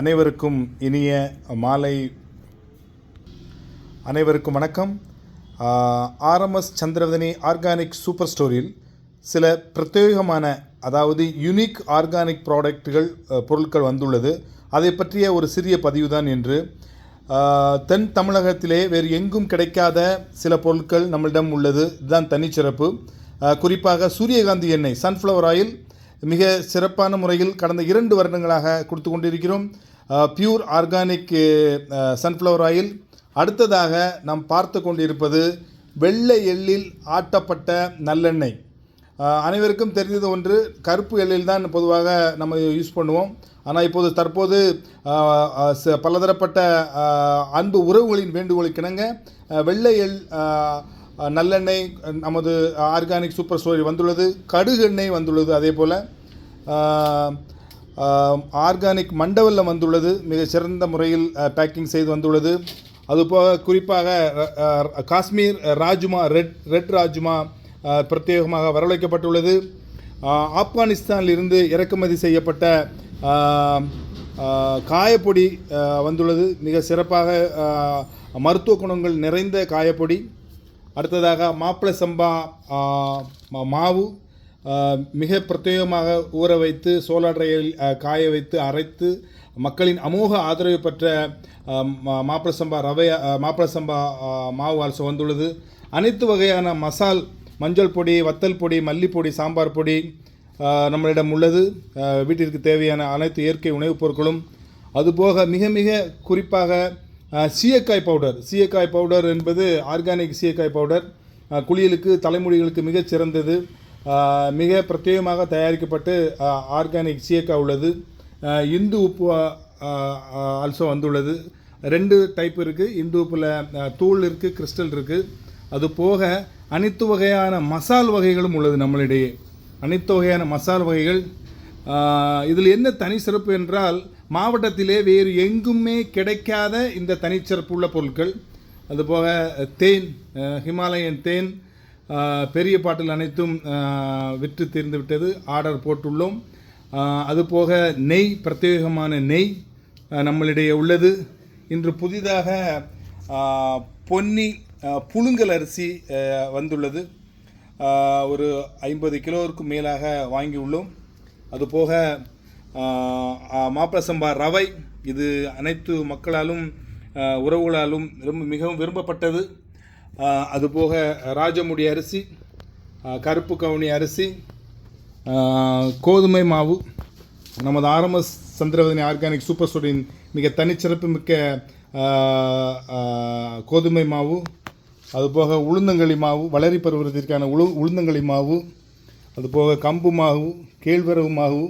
அனைவருக்கும் இனிய மாலை. அனைவருக்கும் வணக்கம். ஆர்எம்எஸ் சந்திரவதனி ஆர்கானிக் சூப்பர் ஸ்டோரில் சில பிரத்யேகமான அதாவது யுனிக் ஆர்கானிக் ப்ராடக்ட்டுகள் பொருட்கள் வந்துள்ளது. அதை பற்றிய ஒரு சிறிய பதிவு தான் என்று தென் தமிழகத்திலே வேறு எங்கும் கிடைக்காத சில பொருட்கள் நம்மளிடம் உள்ளது. இதுதான் தனிச்சிறப்பு. குறிப்பாக சூரியகாந்தி எண்ணெய் சன்ஃப்ளவர் ஆயில் மிக சிறப்பான முறையில் கடந்த இரண்டு வருடங்களாக கொடுத்து கொண்டிருக்கிறோம். பியூர் ஆர்கானிக் சன்ஃப்ளவர் ஆயில் அடுத்ததாக நாம் பார்த்து கொண்டிருப்பது வெள்ளை எள்ளில் ஆட்டப்பட்ட நல்லெண்ணெய். அனைவருக்கும் தெரிந்தது ஒன்று கருப்பு எள்ளில் தான் பொதுவாக நம்ம யூஸ் பண்ணுவோம். ஆனால் இப்போது தற்போது பலதரப்பட்ட அன்பு உறவுகளின் வேண்டுகோளுக்கிணங்க வெள்ளை எள் நல்லெண்ணெய் நமது ஆர்கானிக் சூப்பர் ஸ்டோரி வந்துள்ளது. கடுகு எண்ணெய் வந்துள்ளது அதே போல். ஆர்கானிக் மண்டவல்லம் வந்துள்ளது மிக சிறந்த முறையில் பேக்கிங் செய்து வந்துள்ளது. அதுபோக குறிப்பாக காஷ்மீர் ராஜ்மா ரெட் ரெட் ராஜ்மா பிரத்யேகமாக வரவழைக்கப்பட்டுள்ளது. ஆப்கானிஸ்தானிலிருந்து ஆப்கானிஸ்தானில் இருந்து இறக்குமதி செய்யப்பட்ட காயப்பொடி வந்துள்ளது. மிக சிறப்பாக மருத்துவ குணங்கள் நிறைந்த காயப்பொடி. அடுத்ததாக மாப்பிளை சம்பா மாவு மிக பிரத்யேகமாக ஊற வைத்து சோலாட்ரையில் காய வைத்து அரைத்து மக்களின் அமோக ஆதரவு பெற்ற மாப்பிள மா- சம்பா ரவை மாப்பிள சம்பா மாவு அரசு வந்துள்ளது அனைத்து வகையான மசால் மஞ்சள் பொடி வத்தல் பொடி மல்லிப்பொடி சாம்பார் பொடி நம்மளிடம் உள்ளது. வீட்டிற்கு தேவையான அனைத்து இயற்கை உணவுப் பொருட்களும். அதுபோக மிக மிக குறிப்பாக சீயக்காய் பவுடர். சீயக்காய் பவுடர் என்பது ஆர்கானிக் சீயக்காய் பவுடர். குளியலுக்கு தலைமுடிகளுக்கு மிகச் சிறந்தது. மிக பிரத்யேகமாக தயாரிக்கப்பட்டு ஆர்கானிக் சீயக்காய் உள்ளது. இந்து உப்பு ஆல்சோ வந்துள்ளது. ரெண்டு டைப் இருக்குது இந்து உப்பில் தூள் இருக்குது கிறிஸ்டல் இருக்குது அது போக அனைத்து வகையான மசால் வகைகளும் உள்ளது நம்மளிடையே. அனைத்து வகையான மசால் வகைகள் இதில் என்ன தனி சிறப்பு என்றால் மாவட்டத்திலே வேறு எங்குமே கிடைக்காத இந்த தனிச்சிறப்பு உள்ள பொருட்கள் அதுபோக தேன் ஹிமாலயன் தேன் பெரிய பாட்டில் அனைத்தும் விற்று தீர்ந்து விட்டது. ஆர்டர் போட்டுள்ளோம். அதுபோக நெய் பிரத்யேகமான நெய் நம்மளிடையே உள்ளது. இன்று புதிதாக பொன்னி புழுங்கல் அரிசி வந்துள்ளது. ஒரு ஐம்பது கிலோவிற்கும் மேலாக வாங்கியுள்ளோம். அதுபோக ஆஹ் மாப்பிள சம்பா ரவை. இது அனைத்து மக்களாலும் உறவுகளாலும் ரொம்ப மிகவும் விரும்பப்பட்டது. அதுபோக ராஜமுடி அரிசி கருப்பு கவுனி அரிசி கோதுமை மாவு நமது ஆர்எம்எஸ் சந்திரவதனி ஆர்கானிக் சூப்பர் ஸ்டோரின் மிக தனிச்சிறப்பு மிக்க கோதுமை மாவு அதுபோக உளுந்தங்களி மாவு வளரி பருவத்திற்கான உளு உளுந்தங்களி மாவு அதுபோக கம்பு மாவு கேழ்வரகு மாவு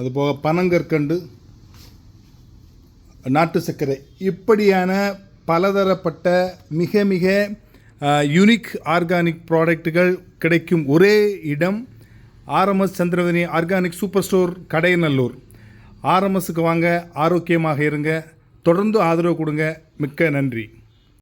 அதுபோக பனங்கற்கண்டு நாட்டு சர்க்கரை. இப்படியான பலதரப்பட்ட மிக மிக யூனிக் ஆர்கானிக் ப்ராடக்ட்டுகள் கிடைக்கும் ஒரே இடம் RMS Chandravathani organic super store Kadayanallur. ஆர்எம்எஸ்க்கு வாங்க ஆரோக்கியமாக இருங்க. தொடர்ந்து ஆதரவு கொடுங்க. மிக்க நன்றி.